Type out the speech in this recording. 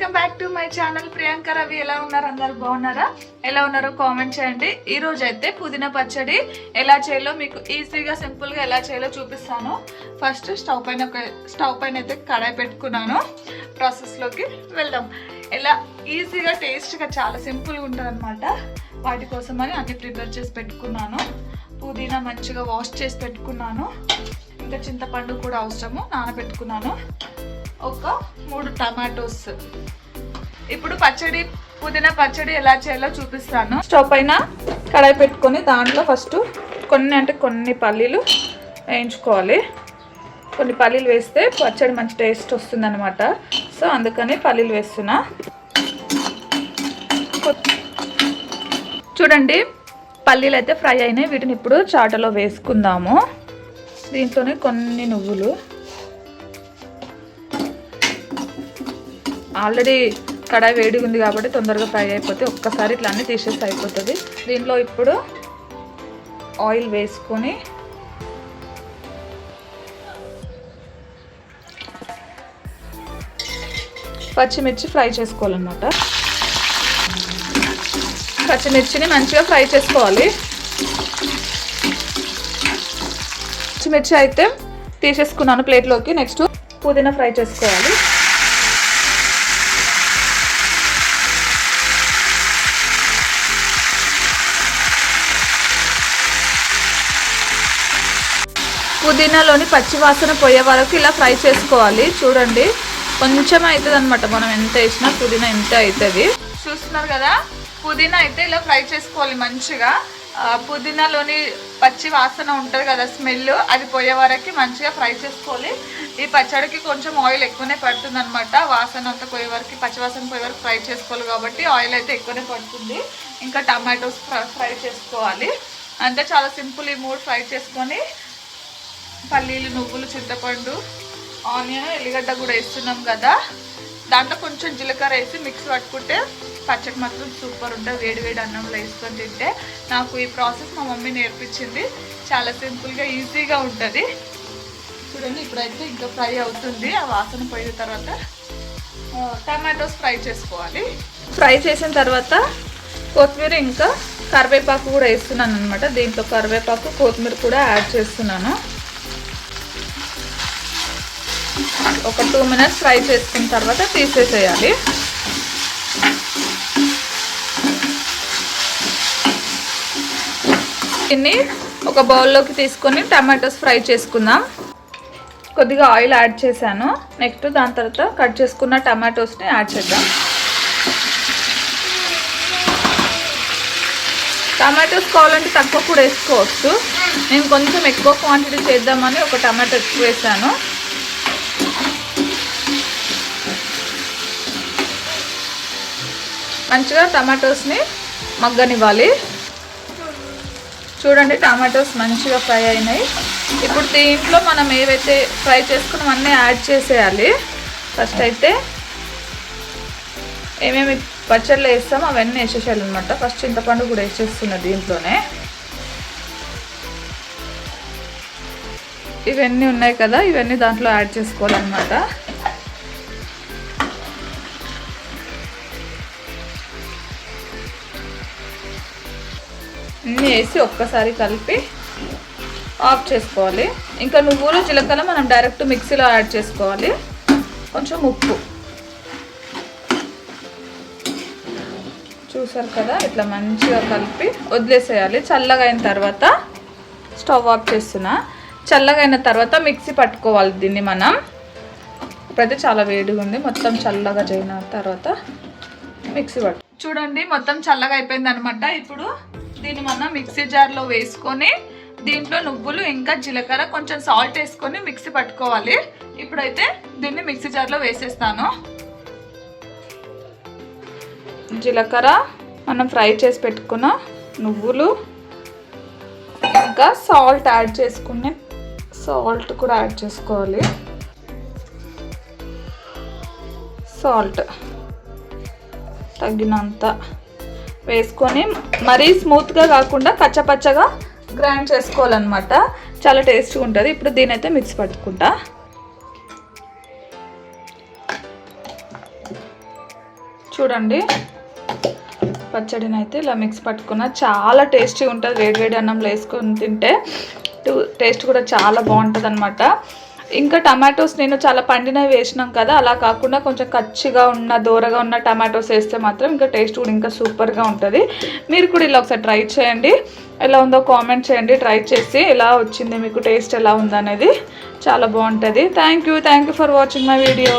Welcome back to my channel. Priyanka Ravi ఎలా ఉన్నారు? అందరు బాగున్నారా? ఎలా ఉన్నారో కామెంట్ చేయండి. ఈ రోజు అయితే పుదీనా పచ్చడి ఎలా చేయాలో మీకు ఈజీగా సింపుల్గా ఎలా చేయాలో చూపిస్తాను. ఫస్ట్ స్టవ్ పైన ఒక స్టవ్ పైన అయితే కడాయి పెట్టుకున్నాను. ప్రాసెస్లోకి వెళ్దాం. ఎలా ఈజీగా టేస్ట్గా చాలా సింపుల్గా ఉంటుంది అనమాట వాటి కోసమని అన్ని ప్రిపేర్ చేసి పెట్టుకున్నాను. పుదీనా మంచిగా వాష్ చేసి పెట్టుకున్నాను. ఇంకా చింతపండు కూడా అవసరము నానబెట్టుకున్నాను. ఒక మూడు టమాటోస్. ఇప్పుడు పచ్చడి పుదీనా పచ్చడి ఎలా చేయాలో చూపిస్తాను. స్టవ్ పైన కడాయి పెట్టుకొని దాంట్లో ఫస్ట్ కొన్ని అంటే కొన్ని పల్లీలు వేయించుకోవాలి. కొన్ని పల్లీలు వేస్తే పచ్చడి మంచి టేస్ట్ వస్తుందన్నమాట. సో అందుకని పల్లీలు వేస్తున్నా. చూడండి పల్లీలు అయితే ఫ్రై అయినాయి. వీటిని ఇప్పుడు చాటలో వేసుకుందాము. దీంట్లోనే కొన్ని నువ్వులు. ఆల్రెడీ కడాయి వేడిగా ఉంది కాబట్టి తొందరగా ఫ్రై అయిపోతే ఒక్కసారి ఇట్లా అన్నీ తీసేస్తే అయిపోతుంది. దీనిలో ఇప్పుడు ఆయిల్ వేసుకొని పచ్చిమిర్చి ఫ్రై చేసుకోవాలన్నమాట. పచ్చిమిర్చిని మంచిగా ఫ్రై చేసుకోవాలి. పచ్చిమిర్చి అయితే తీసేసుకున్నాను ప్లేట్లోకి. నెక్స్ట్ పుదీనా ఫ్రై చేసుకోవాలి. పుదీనాలోని పచ్చివాసన పోయే వరకు ఇలా ఫ్రై చేసుకోవాలి. చూడండి. కొంచెం అవుతుంది అనమాట మనం ఎంత వేసినా పుదీనా ఎంత అవుతుంది చూస్తున్నారు కదా? పుదీనా అయితే ఇలా ఫ్రై చేసుకోవాలి మంచిగా. పుదీనాలోని పచ్చి వాసన ఉంటుంది కదా స్మెల్ అది పోయే వరకు మంచిగా ఫ్రై చేసుకోవాలి. ఈ పచ్చడికి కొంచెం ఆయిల్ ఎక్కువనే పడుతుంది అనమాట వాసన అంతా పోయే వరకు పచ్చి వాసన పోయే వరకు ఫ్రై చేసుకోవాలి కాబట్టి ఆయిల్ అయితే ఎక్కువనే పడుతుంది. ఇంకా టమాటోస్ ఫ్రై చేసుకోవాలి. అంటే చాలా సింపుల్ ఈ మూడు ఫ్రై చేసుకొని పల్లీలు నువ్వులు చింతపండు ఆనియన్ ఎల్లిగడ్డ కూడా వేస్తున్నాం కదా. దాంట్లో కొంచెం జీలకర్ర వేసి మిక్స్ పట్టుకుంటే పచ్చడి మాత్రం సూపర్ ఉంటుంది. వేడి వేడి అన్నంలో వేసుకొని తింటే నాకు ఈ ప్రాసెస్ మా మమ్మీ నేర్పించింది. చాలా సింపుల్గా ఈజీగా ఉంటుంది. చూడండి ఇప్పుడైతే ఇంకా ఫ్రై అవుతుంది. ఆ వాసన పోయిన తర్వాత టమాటోస్ ఫ్రై చేసుకోవాలి. ఫ్రై చేసిన తర్వాత కొత్తిమీర ఇంకా కరివేపాకు కూడా వేస్తున్నాను అనమాట దీంట్లో కరివేపాకు కొత్తిమీర కూడా యాడ్ చేస్తున్నాను. ఒక టూ మినిట్స్ ఫ్రై చేసుకున్న తర్వాత తీసేసేయాలి. దీన్ని ఒక బౌల్లోకి తీసుకొని టమాటోస్ ఫ్రై చేసుకుందాం. కొద్దిగా ఆయిల్ యాడ్ చేశాను. నెక్స్ట్ దాని తర్వాత కట్ చేసుకున్న టమాటోస్ని యాడ్ చేద్దాం. టమాటోస్ కావాలంటే తక్కువ కూడా వేసుకోవచ్చు. నేను కొంచెం ఎక్కువ క్వాంటిటీ చేద్దామని ఒక టమాటో ఎక్కువ వేసాను మంచిగా టమాటోస్ని మగ్గనివ్వాలి. చూడండి టమాటోస్ మంచిగా ఫ్రై అయినాయి. ఇప్పుడు దీంట్లో మనం ఏవైతే ఫ్రై చేసుకున్నాం అన్నీ యాడ్ చేసేయాలి. ఫస్ట్ అయితే ఏమేమి పచ్చళ్ళు వేస్తామో అవన్నీ వేసేసేయాలి అనమాట ఫస్ట్ చింతపండు కూడా వేసేస్తున్నా దీంట్లోనే. ఇవన్నీ ఉన్నాయి కదా ఇవన్నీ దాంట్లో యాడ్ చేసుకోవాలన్నమాట. అన్నీ వేసి ఒక్కసారి కలిపి ఆఫ్ చేసుకోవాలి. ఇంకా నువ్వులు జీలకర్ర మనం డైరెక్ట్ మిక్సీలో యాడ్ చేసుకోవాలి. కొంచెం ఉప్పు. చూసారు కదా ఇట్లా మంచిగా కలిపి వదిలేసేయాలి. చల్లగా అయిన తర్వాత స్టవ్ ఆఫ్ చేస్తున్నా. చల్లగా అయిన తర్వాత మిక్సీ పట్టుకోవాలి దీన్ని మనం. ఇప్పుడైతే చాలా వేడిగా ఉంది. మొత్తం చల్లగా చేయిన తర్వాత మిక్సీ పట్టు చూడండి మొత్తం చల్లగా అయిపోయింది అనమాట ఇప్పుడు దీన్ని మనం మిక్సీ జార్లో వేసుకొని దీంట్లో నువ్వులు ఇంకా జీలకర్ర కొంచెం సాల్ట్ వేసుకొని మిక్సీ పట్టుకోవాలి. ఇప్పుడైతే దీన్ని మిక్సీ జార్లో వేసేస్తాను. జీలకర్ర మనం ఫ్రై చేసి పెట్టుకున్న నువ్వులు ఇంకా సాల్ట్ యాడ్ చేసుకుని సాల్ట్ కూడా యాడ్ చేసుకోవాలి. సాల్ట్ తగినంత వేసుకొని మరీ స్మూత్గా కాకుండా కచ్చపచ్చగా గ్రైండ్ చేసుకోవాలన్నమాట. చాలా టేస్ట్గా ఉంటుంది. ఇప్పుడు దీని అయితే మిక్స్ పట్టుకుంటా. చూడండి. పచ్చడిని అయితే ఇలా మిక్స్ పట్టుకున్న చాలా టేస్టీగా ఉంటుంది. వేడి వేడి అన్నంలో వేసుకొని తింటే టేస్ట్ కూడా చాలా బాగుంటుంది అనమాట ఇంకా టమాటోస్ నేను చాలా పండినవి వేసినాం కదా అలా కాకుండా కొంచెం కచ్చిగా ఉన్న దూరగా ఉన్న టమాటోస్ వేస్తే మాత్రం ఇంకా టేస్ట్ కూడా ఇంకా సూపర్గా ఉంటుంది. మీరు కూడా ఇలా ఒకసారి ట్రై చేయండి. ఎలా ఉందో కామెంట్ చేయండి ట్రై చేసి ఎలా వచ్చింది మీకు టేస్ట్ ఎలా ఉందనేది. చాలా బాగుంటుంది. Thank you thank you for watching my video